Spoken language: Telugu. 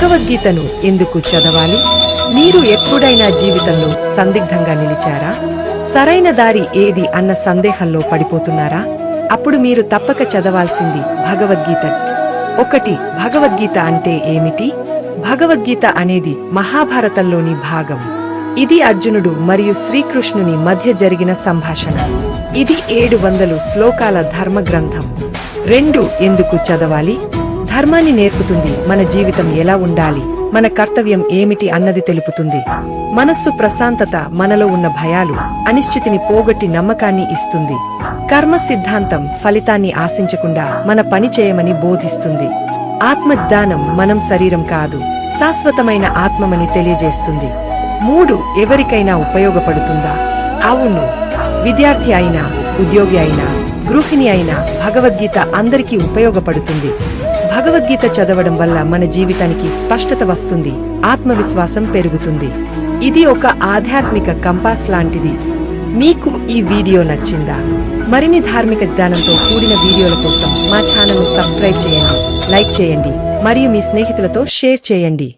భగవద్గీతను ఎందుకు చదవాలి? మీరు ఎప్పుడైనా జీవితంలో సందిగ్ధంగా నిలిచారా? సరైన దారి ఏది అన్న సందేహంలో పడిపోతున్నారా? అప్పుడు మీరు తప్పక చదవాల్సింది భగవద్గీత. ఒకటి భగవద్గీత అంటే ఏమిటి? భగవద్గీత అనేది మహాభారతంలోని భాగం. ఇది అర్జునుడు మరియు శ్రీకృష్ణుని మధ్య జరిగిన సంభాషణ. ఇది ఏడు వందలు శ్లోకాల ధర్మ గ్రంథం రెండు ఎందుకు చదవాలి? ధర్మాన్ని నేర్పుతుంది. మన జీవితం ఎలా ఉండాలి? మన కర్తవ్యం ఏమిటి అన్నది తెలుపుతుంది. మనస్సు ప్రశాంతత మనలో ఉన్న భయాలు అనిశ్చితిని పోగొట్టి నమ్మకాన్ని ఇస్తుంది. కర్మ సిద్ధాంతం ఫలితాన్ని ఆశించకుండా మన పని చేయమని బోధిస్తుంది. ఆత్మజ్ఞానం మనం శరీరం కాదు శాశ్వతమైన ఆత్మమని తెలియజేస్తుంది. మూడు ఎవరికైనా ఉపయోగపడుతుందా? అవును. విద్యార్థి అయినా ఉద్యోగి అయినా గృహిణి అయినా భగవద్గీత అందరికీ ఉపయోగపడుతుంది. భగవద్గీత చదవడం వల్ల మన జీవితానికి స్పష్టత వస్తుంది ఆత్మవిశ్వాసం పెరుగుతుంది. ఇది ఒక ఆధ్యాత్మిక కంపాస్ లాంటిది. మీకు ఈ వీడియో నచ్చిందా? మరిన్ని ధార్మిక జ్ఞానంతో కూడిన వీడియోల కోసం మా ఛానల్ను సబ్స్క్రైబ్ చేయండి లైక్ చేయండి మరియు మీ స్నేహితులతో షేర్ చేయండి.